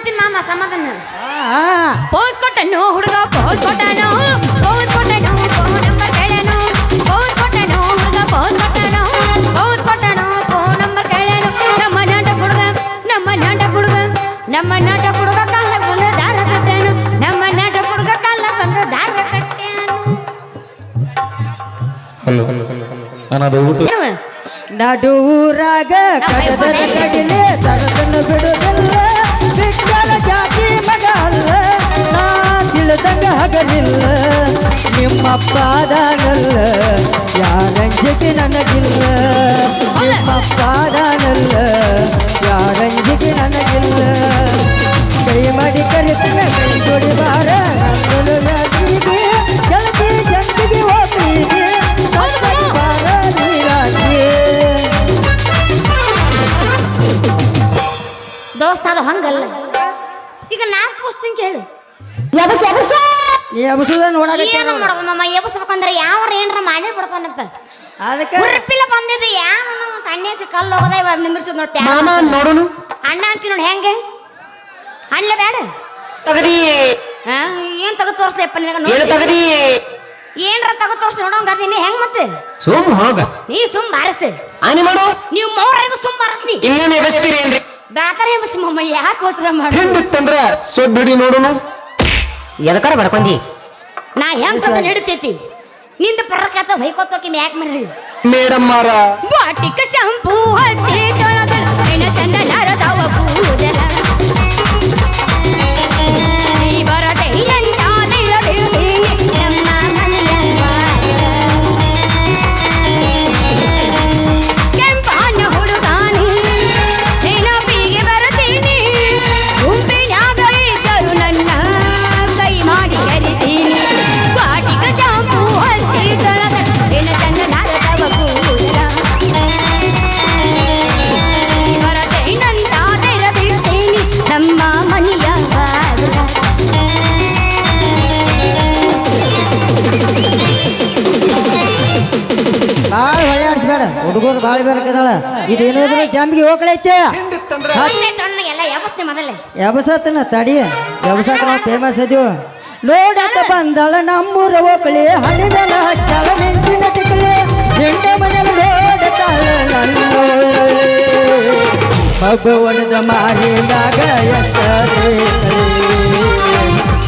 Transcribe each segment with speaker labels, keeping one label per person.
Speaker 1: ಮಾಡ್ತೀನಿ ನಾಮ ಸಮಾಧಾನ.
Speaker 2: ಆ,
Speaker 1: ಪೋಸ್ ಕೊಟ್ಟನು ಹುಡುಗ ಪೋಸ್ ಕೊಟ್ಟನು ಪೋಸ್ ಕೊಟ್ಟನು ಫೋನ್ ನಂಬರ್ ಕೇಳನು. ಪೋಸ್ ಕೊಟ್ಟನು ಹುಡುಗ ಪೋಸ್ ಕೊಟ್ಟನು ಪೋಸ್ ಕೊಟ್ಟನು ಫೋನ್ ನಂಬರ್ ಕೇಳನು. ನಮ್ಮ ನಾಟಕ ಹುಡುಗ ನಮ್ಮ ನಾಟಕ ಹುಡುಗ ನಮ್ಮ ನಾಟಕ ಹುಡುಗ ಕಾಲ ಬಂದು ದಾರ ಕಟ್ಟನು ನಮ್ಮ ನಾಟಕ ಹುಡುಗ ಕಾಲ ಬಂದು ದಾರ ಕಟ್ಟ್ಯಾನು.
Speaker 3: ಹಲೋ. ಊಟ
Speaker 1: ಏನವ?
Speaker 2: ನಡುರಾಗ ಕಡದರ ಕಡಿಲೆ ತರದನ್ನು ಬಿಡುದಿಲ್ಲ. ಬಿಟ್ಟರ ಜಾತಿ ಮಗ ಅಲ್ಲ ನಾ ತಿಳಿದಂಗ ಹಗಲಿಲ್ಲ. ನಿಮ್ಮಪ್ಪ ಅದಾನಲ್ಲ. ಯಾರಂಜಿಕೆ ನನಗಿಲ್ಲ. ನಿಮ್ಮಪ್ಪ ಅದಾನಲ್ಲ. ಯಾರಂಜಿಕೆ ನನಗಿಲ್ಲ. ಕೈ ಮಾಡಿ ಕರಿತನ ಕೈ ಕೊಡಿಬಾರ ನಂದನು
Speaker 1: ಅದು ಹಂಗಲ್ಲ. ಈಗ ನಾಲ್ಕು ಪುಸ್ತಕ ಕೇಳು.
Speaker 2: ನೀ ಅಬಸುದ ನೋಡಕತ್ತಿ
Speaker 1: ಏನು ಮಾಡೋದು ಮಮ್ಮ ಎಬ್ಸ್ಬೇಕಂದ್ರೆ ಯಾವ್ರ ಏನ್ರ ಮಾಡೇ ಬಿಡ್ತಾನಪ್ಪ
Speaker 2: ಅದಕ್ಕೆ
Speaker 1: ಹುರುಪಿಲ್ಲ ಬಂದಿದ್ದು ಯಾವ ಸಣ್ಣಸಿ ಕಲ್ಲು ಹೋಗದ ಇವಾಗ ನಿಂದ್ರಿಸೋದು ನೋಡಿ
Speaker 3: ಮಾಮ ನೋಡೋನು.
Speaker 1: ಅಣ್ಣ ಅಂತೀನಿ ನೋಡಿ ಹೆಂಗೆ? ಅಣ್ಣ ಬೇಡ.
Speaker 3: ತಗದಿ.
Speaker 1: ಏನ್ ತಗದ್ ತೋರ್ಸ್ಲಪ್ಪ ನಿನಗ
Speaker 3: ತಗದಿ?
Speaker 1: ಏನ್ರ ತಗದ್ ತೋರ್ಸ್ ನೋಡೋಂಗ ನೀನು ಹೆಂಗ್ ಮತ್ತೆ?
Speaker 3: ಸುಮ್ ಹೋಗ.
Speaker 1: ನೀ ಸುಮ್ ಬಾರಸ್.
Speaker 3: ಆನಿ ಮಾಡು.
Speaker 1: ನೀವು ಮೌರಿಗೂ ಸುಮ್ ಬಾರಸ್ನಿ
Speaker 3: ಇನ್ನೇನು ಎಬಸ್ತೀರಿ ಏನ್ರಿ
Speaker 1: ಬೆಳಕರ ಎಂಬಸ್ತಿ ಮಮ್ಮ ಯಾಕೆ ಹೋಸ್ರ ಮಾಡಿ
Speaker 3: ಹಿಂದಿತ್ತಂದ್ರ ಸೊಡ್ ಬಿಡಿ ನೋಡುನು. ಎದಕಾರ ಬಡ್ಕೊಂಡಿ
Speaker 1: ನಾ ಹೆಂಗ್ ಸದ ನಡಿತೈತಿ ನಿಂದ ಪರಕಾತ ಹೊಯ್ಕೋತೋಕಿ ಯಾಕೆ ಮಾಡಿ
Speaker 3: ಮೇಡಮ್ ಮಾರ
Speaker 1: ಬಾಟಿಕ ಶಾಂಪೂ ಹಚ್ಚಿ ತೊಳೆದ ಚಂದ ನರದವ ಕೂದಲ
Speaker 2: ಹುಡುಗರು ಭಾಳ ಬರಕದಾಳ. ಇದೇನಾದ್ರೂ ಜಮ್ಗೆ ಹೋಗ್ಲೈತೆ
Speaker 1: ತಣ್ಣಗೆಲ್ಲ ಯಾವಸ್ತೆ ಮೊದಲೇ.
Speaker 2: ತಡಿ. ಎಬಸಾಕ ನಾವು ಫೇಮಸ್ ಅದೀವ ನೋಡಕ ಬಂದಳ ನಮ್ಮೂರ ಹೋಗ್ಲಿ ಹಣಿದಲ ಹಚ್ಚಳ ನೆಂಚಿನ ಟಿಕಲಿ ಹೆಂಡ ಮನೆಯಲ್ಲಿ ನೋಡತಾಳ ಭಗವನದ ಮಾರಿನಾಗ ಎಸರೆ.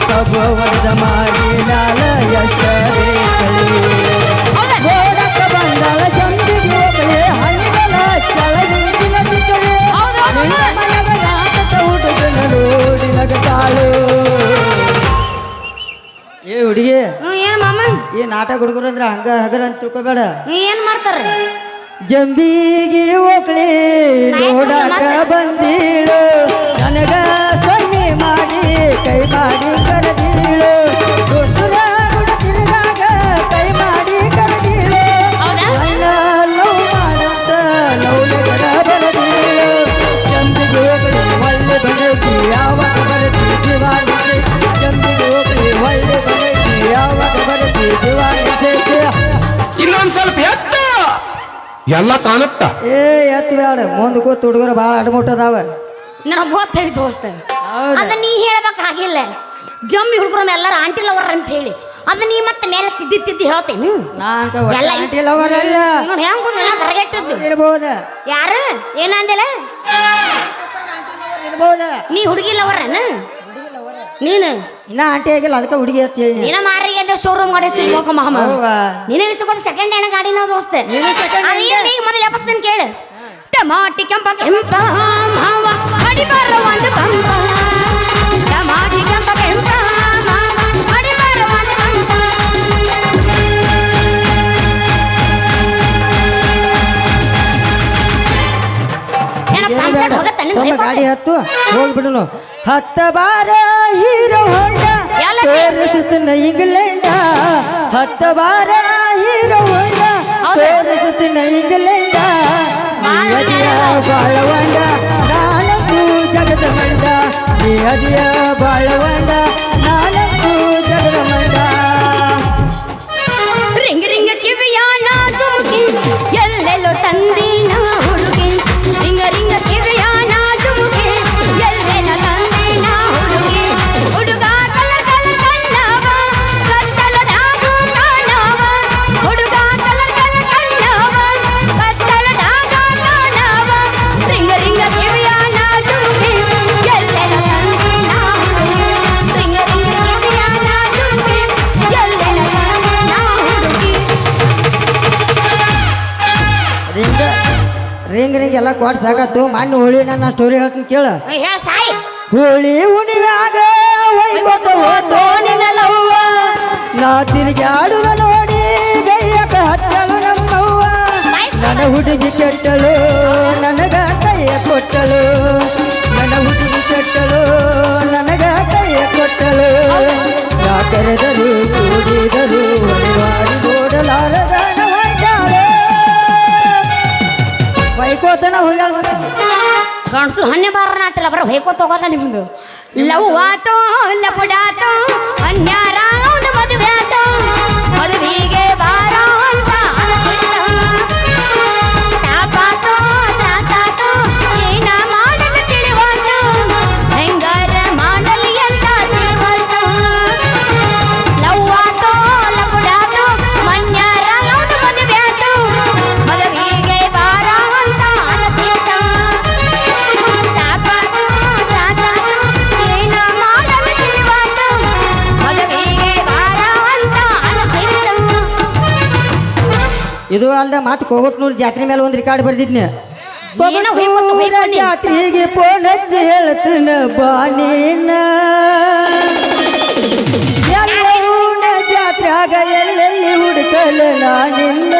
Speaker 2: ಭಗವನದ ಮಾರಿನಾಲ ಎಸರೆ. ನಾಟಕ ಹುಡುಗರು ಅಂದ್ರೆ ಹಂಗ ಹಗರ ಅಂತ ತಿಳ್ಕೊಬೇಡ.
Speaker 1: ಏನ್ ಮಾಡ್ತಾರೆ?
Speaker 2: ಜಂಬಿಗೆ ಹೋಗ್ಲಿ ನೋಡಕ ಬಂದೀಳು. ನನಗ ಸೊನ್ನೆ ಮಾಡಿ ಕೈ ಮಾಡಿ ಕರೆದೀಳು.
Speaker 3: ಎಲ್ಲ ಕಾಣುತ್ತ?
Speaker 2: ಏ ಎತ್ ಬೇಡ ಮುಂದೆ ಕೂತ್ ಹುಡುಗರು ಭಾಳ ಅಡ್ಮುಟ್ಟದಾವ.
Speaker 1: ನನಗ್ ಗೊತ್ತೈತಿ ದೋಸ್ತ? ಅದ ನೀ ಹೇಳ್ಬೇಕಾಗಿಲ್ಲ ಜಮ್ಮಿ ಹುಡುಗರು ಎಲ್ಲಾರು ಆಂಟಿ ಲವರ್ ಅಂತ ಹೇಳಿ. ಅದ ನೀ ಮತ್ತೆ ಮೇಲೆ ತಿದ್ದಿ ತಿದ್ದಿ ಹೇಳ್ತೇನು? ಎಲ್ಲ
Speaker 2: ಆಂಟಿ ಲವರ್ ಅಲ್ಲ.
Speaker 1: ನೋಡಿ ಹೆಂಗ್ ಬಂದಲ್ಲ ಹೊರಗೆಟ್ಟದ್ದು
Speaker 2: ಇರ್ಬೋದ.
Speaker 1: ಯಾರು? ಏನಂದಿಲ್ಲ
Speaker 2: ಇರ್ಬೋದ.
Speaker 1: ನೀ ಹುಡುಗಿ ಲವರನ ನೀನು?
Speaker 2: ಇನ್ನ ಆಂಟಿ ಆಗಿಲ್ಲ ಅದಕ್ಕೆ ಹುಡುಗಿ ಅಂತ ಹೇಳಿ.
Speaker 1: ನೀನ ಮಾರಿಗೆ ಅಂತ ಶೋರೂಮ್ ಗಾಡಿ ಸಿಗ್ಬೇಕು ಮಾಮ? ನಿನಗೆ ಸಿಗೋದು ಸೆಕೆಂಡ್ ಹ್ಯಾಂಡ್ ಗಾಡಿ? ನಾವು ದೋಸ್ತೆ ಮೊದಲು ಎಪ್ಪಸ್ತೇನೆ ಕೇಳು. ಟಮಾಟಿ ಕೆಂಪ ಕೆಂಪ ಮಾವ ಅಡಿ ಬರೋ ಒಂದು ಪಂಪ. ಟಮಾಟಿ ಕೆಂಪ
Speaker 2: ಗಾಡಿ ಹತ್ತು ಹೋಗ್ಬಿಡುನು. ಹತ್ತ ಬಾರ. ಹೊಂಡ ತೋರಿಸುತ್ತನ ಇಂಗ್ಲೆಂಡ ಹತ್ತ ಬಾರ ಹೀರೋ ಹೊಂಡ? ತೋರಿಸುತ್ತನ ಇಂಗ್ಲೆಂಡ ಬಾಳವಂಡ ನಾನಕ್ಕೂ ಜಗದ ಮಂಡ ಬಾಳವಂಡ ಗಿರಿಂಗ್ ಎಲ್ಲ ಕೊಟ್ಟು ಸಾಕತ್ತು ಮೊನ್ನೆ ಹುಳಿ ನನ್ನ ಸ್ಟೋರಿ ಹೇಳ್ತೀನಿ ಕೇಳ.
Speaker 1: ಹೋಳಿ
Speaker 2: ಹುಣ್ಣಿಮ್ಯಾಗ ನಾ ತಿರುಗಾಡುವ ನೋಡಿ ಗೈಯಕ ಹತ್ತಲು ನಮ್ಮವ್ವ. ನನ್ನ ಹುಡುಗಿ ಕೆಟ್ಟಳು ನನಗ ಕೈಯ ಕೊಟ್ಟಳು. ನನ್ನ ಹುಡುಗಿ ಕೆಟ್ಟಳು ನನಗ ಕೈಯ ಕೊಟ್ಟಳು. ಯಾಕರೆದರು ಕೂಡಿದರು ಒಡಲಾರದು ಹೊಯ್ಕೋತನ ಹೋಗ್ಯಾಳ
Speaker 1: ಗಂಡಸು ಹಣ್ಣೆ ಬಾರ ನಾಟಲ್ಲ ಬರೋ ಹೈಕೋ ತಗೋದ ನಿಮ್ದು. ಲವ್ ಆತೋ ಲಪಡಾತೋ ಅನ್ಯಾರಾದ ಮದುವೆ ಆತೋ. ಮದುವೆಗೆ
Speaker 2: ಇದು ಅಲ್ದ ಮತ್ತೆ ಕೋಗಟ್ನೂರು ಜಾತ್ರೆ ಮೇಲೆ ಒಂದು ರೆಕಾರ್ಡ್ ಬರ್ದಿದ್ನಿ. ಜಾತ್ರೆಗೆ ಫೋನ್ ಹಚ್ಚಿ ಹೇಳ್ತನ ಬಾನೇನ. ಜಾತ್ರೆ ಆಗ ಎಲ್ಲೆಲ್ಲಿ ಹುಡುಕಲ ನಾನಿನ್ನ.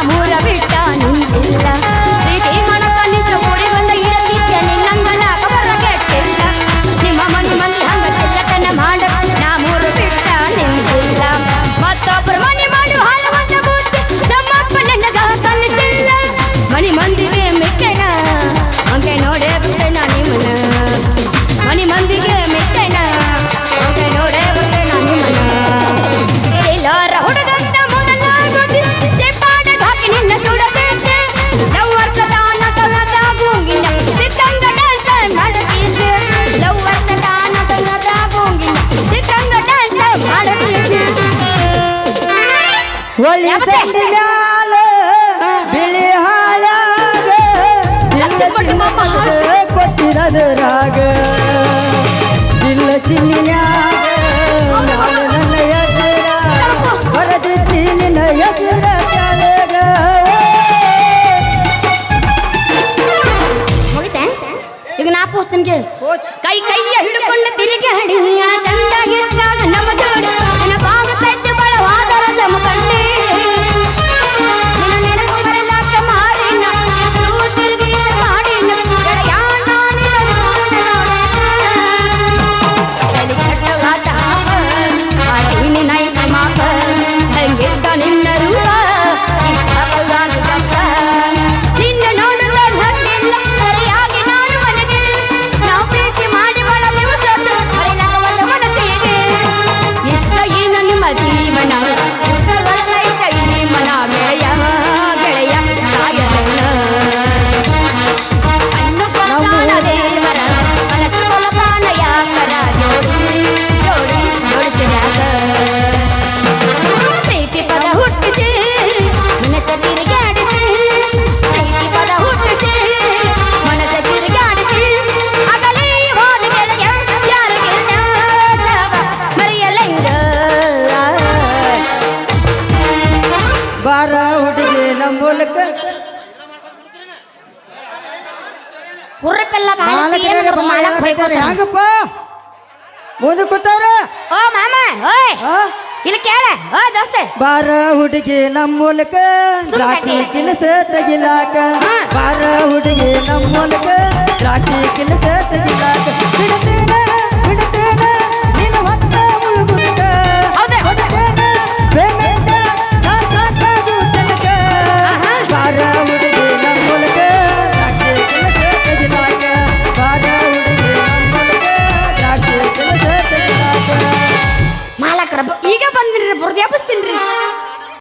Speaker 1: రాముర విషాను
Speaker 2: ಒಳ್ಳೆ ಚಂಡಿ ಮ್ಯಾಲ ಬಿಳಿ ಹಾಳಾಗ ಕೊಟ್ಟಿರದು ರಾಗ. ಇಲ್ಲ ಚಿನ್ನಿನ ಹೊರದಿತ್ತಿ ನಿನ್ನ ಎದುರ ಕಾಲಗ.
Speaker 1: ಮುಗಿತೆ? ಈಗ ನಾ ಪೋಸ್ತೀನಿ ಕೇಳಿ. ಕೈ ಕೈಯ ಹಿಡಿದು ಜೀವನ
Speaker 2: ಗುರ್ರಕ್ಕೆಲ್ಲ ಹೆಂಗಪ್ಪ ಮುಂದೆ ಕೂತವ್ರ
Speaker 1: ಓ ಮಾಮ ಓಯ್ ಇಲ್ಲಿ ಕೇಳ ಓ ದೋಸ್ತೆ
Speaker 2: ಬಾರ ಹುಡುಗಿ ನಮ್ಮ ಮೂಲಕ ರಾತ್ರಿ ಕೆಲಸ ತೆಗಿಲಾಕ ಬಾರ ಹುಡುಗಿ ನಮ್ಮ ಮೂಲಕ ರಾತ್ರಿ ಕೆಲಸ ತೆಗಿಲಾಕ